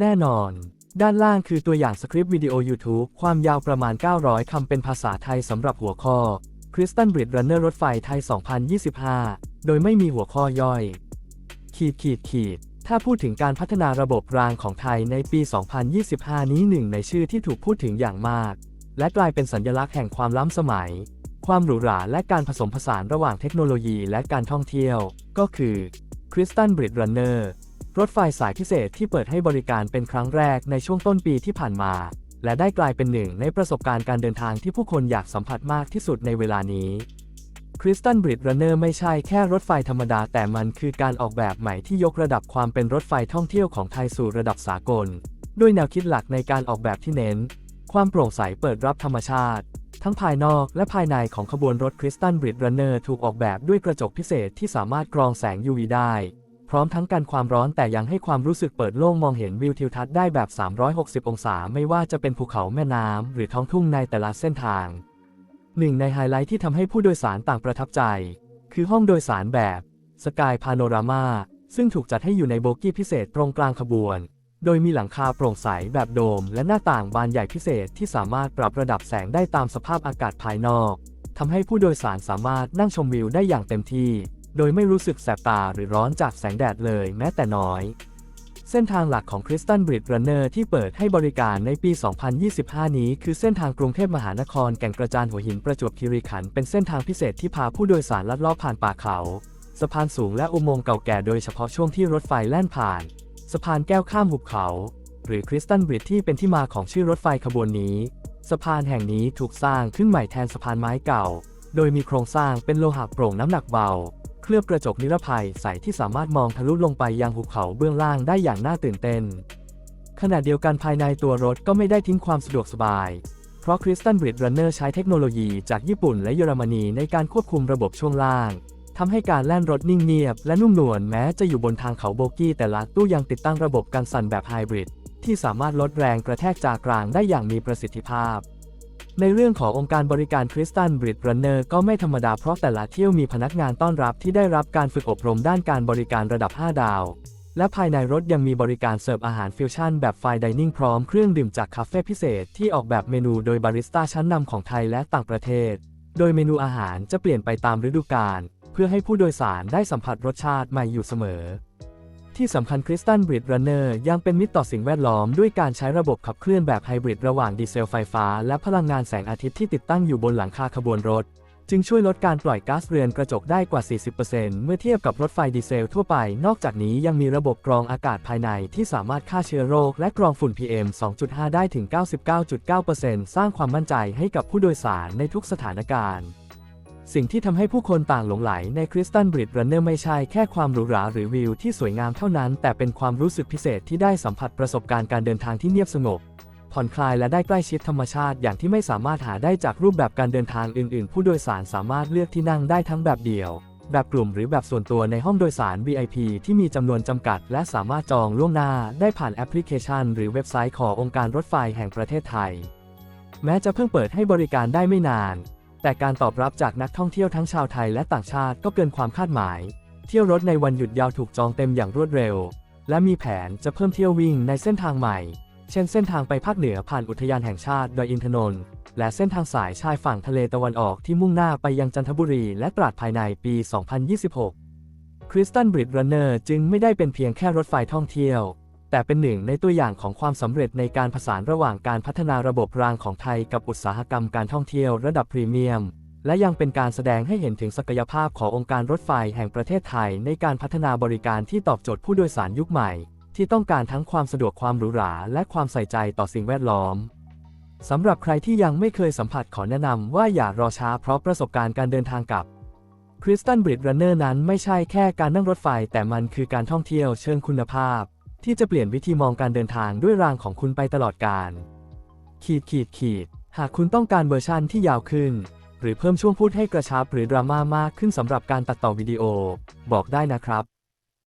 แน่นอน ด้านล่างคือตัวอย่างสคริปต์วิดีโอ YouTube ความยาวประมาณ 900 คำเป็นภาษาไทยสำหรับหัวข้อ Crystal Bridge Runner รถไฟไทย 2025 โดยไม่มีหัวข้อย่อย ขีดขีดขีด ถ้าพูดถึงการพัฒนาระบบรางของไทยในปี 2025 นี้หนึ่งในชื่อที่ถูกพูดถึงอย่างมาก และกลายเป็นสัญลักษณ์แห่งความล้ำสมัย ความหรูหราและการผสมผสานระหว่างเทคโนโลยีและการท่องเที่ยว ก็คือ Crystal Bridge Runner รถไฟสายพิเศษที่เปิดให้บริการเป็นครั้งแรกในช่วงต้นปีที่ผ่านมา และได้กลายเป็นหนึ่งในประสบการณ์การเดินทางที่ผู้คนอยากสัมผัสมากที่สุดในเวลานี้ Crystal Bridge Runner ไม่ใช่แค่รถไฟธรรมดา แต่มันคือการออกแบบใหม่ที่ยกระดับความเป็นรถไฟท่องเที่ยวของไทยสู่ระดับสากล ด้วยแนวคิดหลักในการออกแบบที่เน้น ความโปร่งใสเปิดรับธรรมชาติ ทั้งภายนอกและภายในของขบวนรถ Crystal Bridge Runner ถูกออกแบบด้วยกระจกพิเศษที่สามารถกรองแสง UV ได้ พร้อมทั้งกันความร้อนแต่ยังให้ความรู้สึกเปิดโล่งมองเห็นวิวทิวทัศน์ได้แบบ 360 องศา ไม่ว่าจะเป็นภูเขาแม่น้ำหรือท้องทุ่งในแต่ละเส้นทาง หนึ่งในไฮไลท์ที่ทำให้ผู้โดยสารต่างประทับใจ คือห้องโดยสารแบบสกายพาโนรามาซึ่งถูกจัดให้อยู่ในโบกี้พิเศษตรงกลางขบวน โดยมีหลังคาโปร่งใสแบบโดม และหน้าต่างบานใหญ่พิเศษที่สามารถปรับระดับแสงได้ตามสภาพอากาศภายนอกทำให้ผู้โดยสารสามารถนั่งชมวิวได้อย่างเต็มที่ โดยไม่รู้สึกแสบตาหรือร้อนจากแสงแดดเลยแม้แต่น้อย เส้นทางหลักของ Crystal Bridge Runner ที่เปิดให้บริการในปี 2025 นี้ คือเส้นทางกรุงเทพมหานครแก่งกระจานหัวหินประจวบคีรีขันธ์เป็นเส้นทางพิเศษที่พาผู้โดยสารลัดเลาะผ่านป่าเขา สะพานสูงและอุโมงค์เก่าแก่โดยเฉพาะช่วงที่รถไฟแล่นผ่าน สะพานแก้วข้ามหุบเขา หรือ Crystal Bridge ที่เป็นที่มาของชื่อรถไฟขบวนนี้ สะพานแห่งนี้ถูกสร้างขึ้นใหม่แทนสะพานไม้เก่า โดยมีโครงสร้างเป็นโลหะโปร่งน้ำหนักเบา ลือบกระจกนิรภัยใสที่สามารถมองทะลุลงไปยังหุบเขาเบื้องล่างได้อย่างน่าตื่นเต้น ขณะเดียวกันภายในตัวรถก็ไม่ได้ทิ้งความสะดวกสบาย เพราะ Crystal Bridge Runner ใช้เทคโนโลยีจากญี่ปุ่นและเยอรมนีในการควบคุมระบบช่วงล่างทำให้การแล่นรถนิ่งเงียบและนุ่มนวลแม้จะอยู่บนทางเขาโบกี้แต่ละตู้ยังติดตั้งระบบกันสั่นแบบไฮบริดที่สามารถลดแรงกระแทกจากกลางได้อย่างมีประสิทธิภาพ ในเรื่องขององค์การบริการ Crystal Bridge Runner ก็ไม่ธรรมดาเพราะแต่ละเที่ยวมีพนักงานต้อนรับที่ได้รับการฝึกอบรมด้านการบริการระดับ 5 ดาว และภายในรถยังมีบริการเสิร์ฟอาหารฟิวชั่นแบบไฟดิเนิ่งพร้อมเครื่องดื่มจากคาเฟ่พิเศษที่ออกแบบเมนูโดยบาริสต้าชั้นนำของไทยและต่างประเทศ โดยเมนูอาหารจะเปลี่ยนไปตามฤดูกาลเพื่อให้ผู้โดยสารได้สัมผัสรสชาติใหม่อยู่เสมอ ที่สำคัญ Crystal Bridge Runner ยังเป็นมิตรต่อสิ่งแวดล้อมด้วยการใช้ระบบขับเคลื่อนแบบไฮบริดระหว่างดีเซลไฟฟ้า และพลังงานแสงอาทิตย์ที่ติดตั้งอยู่บนหลังคาขบวนรถ จึงช่วยลดการปล่อยก๊าซเรือนกระจกได้กว่า 40%เมื่อเทียบกับรถไฟดีเซลทั่วไป นอกจากนี้ยังมีระบบกรองอากาศภายในที่สามารถฆ่าเชื้อโรคและกรองฝุ่น PM 2.5 ได้ถึง 99.9%สร้างความมั่นใจให้กับผู้โดยสารในทุกสถานการณ์ สิ่งที่ทำให้ผู้คนต่างหลงไหลใน Crystal Bridge Runner ไม่ใช่แค่ความหรูหราหรือวิวที่สวยงามเท่านั้น แต่เป็นความรู้สึกพิเศษที่ได้สัมผัสประสบการณ์การเดินทางที่เงียบสงบ ผ่อนคลายและได้ใกล้ชิดธรรมชาติอย่างที่ไม่สามารถหาได้จากรูปแบบการเดินทางอื่น ๆ ผู้โดยสารสามารถเลือกที่นั่งได้ทั้งแบบเดี่ยว แบบกลุ่มหรือแบบส่วนตัวในห้องโดยสาร VIP ที่มีจำนวนจำกัด และสามารถจองล่วงหน้าได้ผ่านแอปพลิเคชัน หรือเว็บไซต์ขององค์การรถไฟแห่งประเทศไทย แม้จะเพิ่งเปิดให้บริการได้ไม่นาน แต่การตอบรับจากนักท่องเที่ยวทั้งชาวไทยและต่างชาติก็เกินความคาดหมาย เที่ยวรถในวันหยุดยาวถูกจองเต็มอย่างรวดเร็ว และมีแผนจะเพิ่มเที่ยววิ่งในเส้นทางใหม่ เช่นเส้นทางไปภาคเหนือผ่านอุทยานแห่งชาติดอยอินทนนท์และเส้นทางสายชายฝั่งทะเลตะวันออกที่มุ่งหน้าไปยังจันทบุรีและตราดภายในปี 2026 Crystal Bridge Runner จึงไม่ได้เป็นเพียงแค่รถไฟท่องเที่ยว แต่เป็นหนึ่งในตัวอย่างของความสำเร็จในการผสานระหว่างการพัฒนาระบบรางของไทยกับอุตสาหกรรมการท่องเที่ยวระดับพรีเมียม และยังเป็นการแสดงให้เห็นถึงศักยภาพขององค์การรถไฟแห่งประเทศไทย ในการพัฒนาบริการที่ตอบโจทย์ผู้โดยสารยุคใหม่ ที่ต้องการทั้งความสะดวกความหรูหราและความใส่ใจต่อสิ่งแวดล้อมสำหรับใครที่ยังไม่เคยสัมผัสขอแนะนำว่าอย่ารอช้าเพราะประสบการณ์การเดินทางกับ Crystal Bridge Runner นั้นไม่ใช่แค่การนั่งรถไฟ แต่มันคือการท่องเที่ยวเชิงคุณภาพ ที่จะเปลี่ยนวิธีมองการเดินทางด้วยรางของคุณไปตลอดกาลขีดขีดขีด หากคุณต้องการเวอร์ชั่นที่ยาวขึ้น หรือเพิ่มช่วงพูดให้กระชับหรือดราม่ามากขึ้นสำหรับการตัดต่อวิดีโอ บอกได้นะครับ